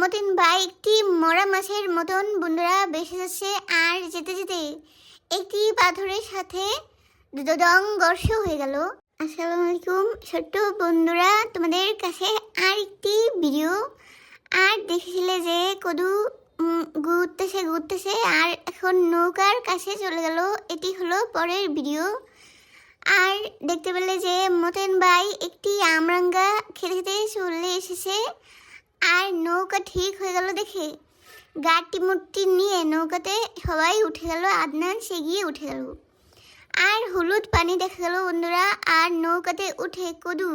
মতিন ভাই, একটি মরা মাছের মতন বন্ধুরা বেসে যাচ্ছে আর যেতে যেতে একটি পাথরের সাথে দংঘর্ষ হয়ে গেল। আসসালামু আলাইকুম, ছোট্ট বন্ধুরা, তোমাদের কাছে আর একটি ভিডিও। আর দেখেছিলে যে কদু ঘুরতেছে ঘুরতেছে আর এখন নৌকার কাছে চলে গেল। এটি হলো পরের ভিডিও। আর দেখতে পেলে যে মতেন ভাই একটি আমরাঙ্গা খেতে খেতে চলে এসেছে। আর নৌকা ঠিক হয়ে গেল দেখে গাটি মুটি নিয়ে নৌকাতে সবাই উঠে গেল, আদনান সে গিয়ে উঠে গেল। আর হলুদ পানি দেখা গেল বন্ধুরা, আর নৌকাতে উঠে কদু।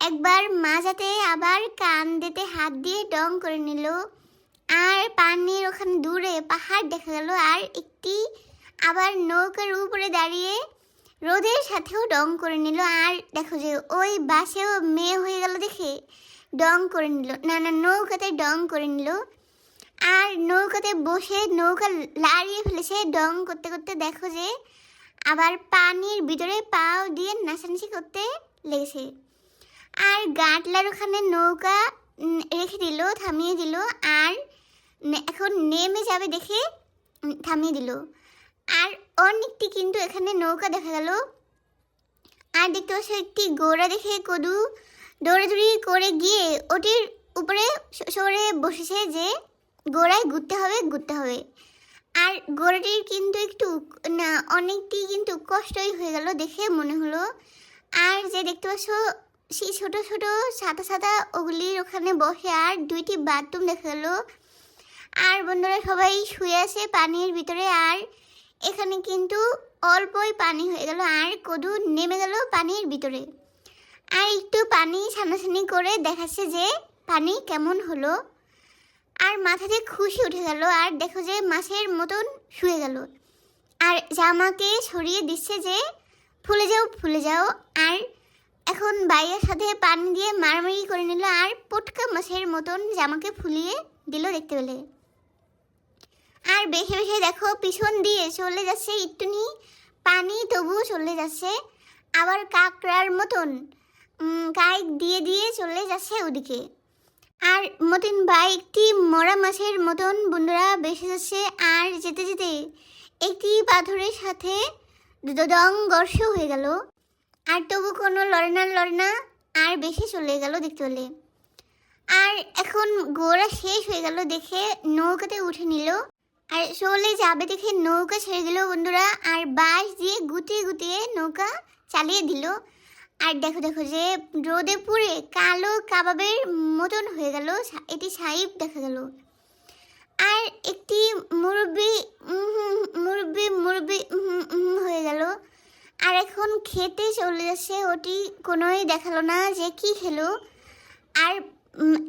একবার মাজাতে আবার কান দিতে হাত দিয়ে ডং করে নিল। আর পানির ওখানে দূরে পাহাড় দেখা গেল, আর একটি আবার নৌকার উপরে দাঁড়িয়ে রোদের সাথেও ডং করে নিল। আর দেখো যে ওই বাসেও মেয়ে হয়ে গেল দেখে। ডং করে নিল। না না নৌকাতে ডং করে নিল। আর নৌকাতে বসে নৌকা লাড়িয়ে ফেলেছে ডং করতে করতে দেখো যে, আবার পানির ভিতরে পাও দিয়ে নাচানাচি করতে লেগেছে। আর গাটলার ওখানে নৌকা রেখে দিল, থামিয়ে দিল, আর এখন নেমে যাবে দেখে থামিয়ে দিল। আর অনেকটি কিন্তু এখানে নৌকা দেখা গেল। আর দেখতে পাচ্ছ একটি গোড়া দেখে কদু দৌড়াদৌড়ি করে গিয়ে ওটির উপরে সরে বসেছে যে গোড়ায় ঘুরতে হবে ঘুরতে হবে। আর গোড়াটির কিন্তু একটু না অনেকটি কিন্তু কষ্টই হয়ে গেল দেখে মনে হলো। আর যে দেখতে পাচ্ছ, সেই ছোট ছোট, সাদা সাদা ওগুলির ওখানে বসে আর দুইটি বাথরুম দেখা গেল। আর বন্ধুরা সবাই শুয়ে আছে পানির ভিতরে আর এখানে কিন্তু অল্পই পানি হয়ে গেল। আর কদু নেমে গেল পানির ভিতরে। আর একটু পানি ছানাছানি করে দেখাচ্ছে যে পানি কেমন হলো। আর মাথাতে খুশি উঠে গেল, আর দেখো যে মাছের মতন শুয়ে গেল। আর জামাকে সরিয়ে দিচ্ছে যে, ফুলে যাও ফুলে যাও। আর এখন বাইয়ের সাথে পানি দিয়ে মারামারি করে নিল, আর পটকা মাছের মতন জামাকে ফুলিয়ে দিল দেখতে পেলে। আর বেশি বেশি দেখো পিছন দিয়ে চলে যাচ্ছে, একটুনি পানি তবুও চলে যাচ্ছে, আবার কাকড়ার মতন। গায়ে দিয়ে দিয়ে চলে যাচ্ছে ওদিকে। আর মতিন ভাই, একটি মরা মাছের মতন বন্ধুরা বেসে যাচ্ছে আর যেতে যেতে একটি পাথরের সাথে দংঘর্ষ হয়ে গেল। আর তবু কোনো লড়ে না লড়ে না, আর বেশি চলে গেল দেখতে পেলে। আর এখন গোড়া শেষ হয়ে গেল দেখে নৌকাতে উঠে নিল। আর চলে যাবে দেখে নৌকা ছেড়ে দিল বন্ধুরা। আর বাঁশ দিয়ে গুটিয়ে গুটিয়ে নৌকা চালিয়ে দিল। আর দেখো দেখো যে রোদে পুড়ে কালো কাবাবের মতন হয়ে গেল এটি সাইব দেখা গেল। আর একটি মুরব্বি মুরব্বি মুরব্বি হয়ে গেল। আর এখন খেতে চলে যাচ্ছে, ওটি কোনোই দেখাল না যে কি খেলো। আর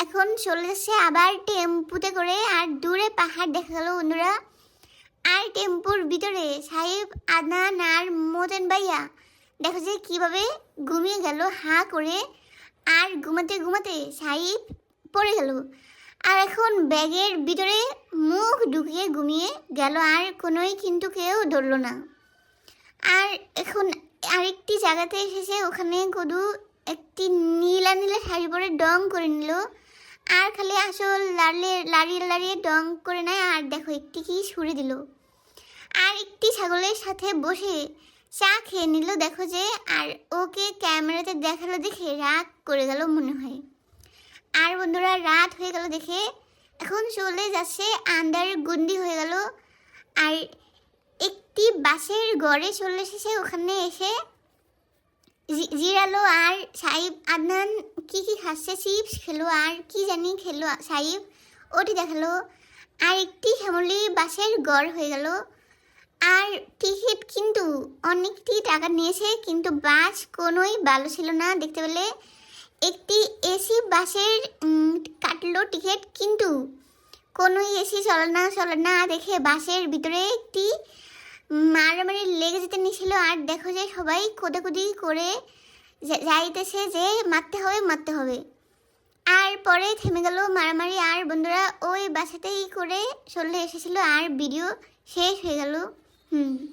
এখন চলে যাচ্ছে আবার টেম্পুতে করে, আর দূরে পাহাড় দেখা গেল বন্ধুরা। আর টেম্পুর ভিতরে সাহেব আদনান আর মোতেন ভাইয়া দেখো যে কীভাবে ঘুমিয়ে গেল, হা করে আর ঘুমাতে ঘুমাতে সাহিব পড়ে গেল। আর এখন ব্যাগের ভিতরে মুখ ঢুকিয়ে ঘুমিয়ে গেল, আর কোনোই কিন্তু কেউ ধরলো না। আর এখন আরেকটি জায়গাতে এসেছে, ওখানে কদু একটি নীলা নীলা শাড়ি পরে ডং করে নিল। আর খালি আসল লাড়িয়ে লাড়িয়ে লাড়িয়ে ডং করে নেয়, আর দেখো একটি কি সুরে দিল। আর একটি ছাগলের সাথে বসে চা খেয়ে নিল, দেখো যে, আর ওকে ক্যামেরাতে দেখাল দেখে রাগ করে গেল মনে হয়। আর বন্ধুরা, রাত হয়ে গেল দেখে এখন চলে যাচ্ছে আন্ডার গুন্ডি হয়ে গেল। আর একটি বাসের গড়ে চলে এসেছে, ওখানে এসে জিরালো আর সাহিব আদনান কি কি খাচ্ছে, চিপস খেলো আর কি জানি খেলো সাহিব ওটি দেখাল। আর একটি শ্যামলি বাসের গড় হয়ে গেল। আর টিকিট কিন্তু অনেকটি টাকা নিয়েছে, কিন্তু বাস কোনোই ভালো ছিল না। দেখতে পেলে একটি এসি বাসের কাটলো টিকিট, কিন্তু কোনোই এসি চলে না চলে না। দেখে বাসের ভিতরে একটি মারামারি লেগে যেতে নিয়েছিল। আর দেখো যে সবাই কোদাকুদি করে যাইতেছে যে মারতে হবে মারতে হবে। আর পরে থেমে গেল মারামারি। আর বন্ধুরা, ওই বাসাতেই করে চলে এসেছিল। আর ভিডিও শেষ হয়ে গেল। Hm.